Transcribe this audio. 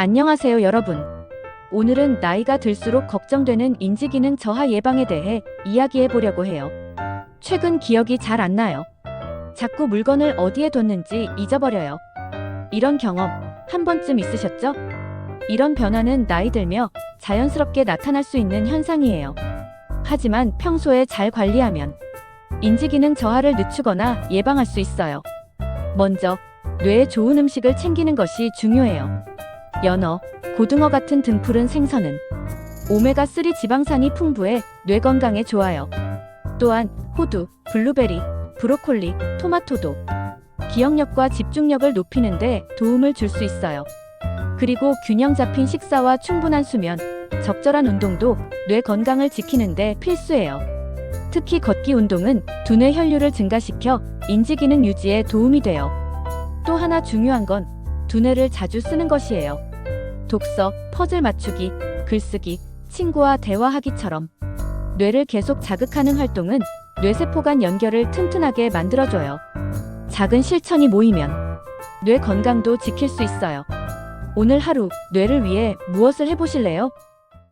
안녕하세요, 여러분. 오늘은 나이가 들수록 걱정되는 인지기능 저하 예방에 대해 이야기해 보려고 해요. 최근 기억이 잘 안 나요. 자꾸 물건을 어디에 뒀는지 잊어버려요. 이런 경험 한 번쯤 있으셨죠? 이런 변화는 나이 들며 자연스럽게 나타날 수 있는 현상이에요. 하지만 평소에 잘 관리하면 인지기능 저하를 늦추거나 예방할 수 있어요. 먼저 뇌에 좋은 음식을 챙기는 것이 중요해요. 연어, 고등어 같은 등푸른 생선은 오메가3 지방산이 풍부해 뇌 건강에 좋아요. 또한 호두, 블루베리, 브로콜리, 토마토도 기억력과 집중력을 높이는 데 도움을 줄 수 있어요. 그리고 균형 잡힌 식사와 충분한 수면, 적절한 운동도 뇌 건강을 지키는 데 필수예요. 특히 걷기 운동은 두뇌 혈류를 증가시켜 인지 기능 유지에 도움이 돼요. 또 하나 중요한 건 두뇌를 자주 쓰는 것이에요. 독서, 퍼즐 맞추기, 글쓰기, 친구와 대화하기처럼 뇌를 계속 자극하는 활동은 뇌세포 간 연결을 튼튼하게 만들어줘요. 작은 실천이 모이면 뇌 건강도 지킬 수 있어요. 오늘 하루 뇌를 위해 무엇을 해보실래요?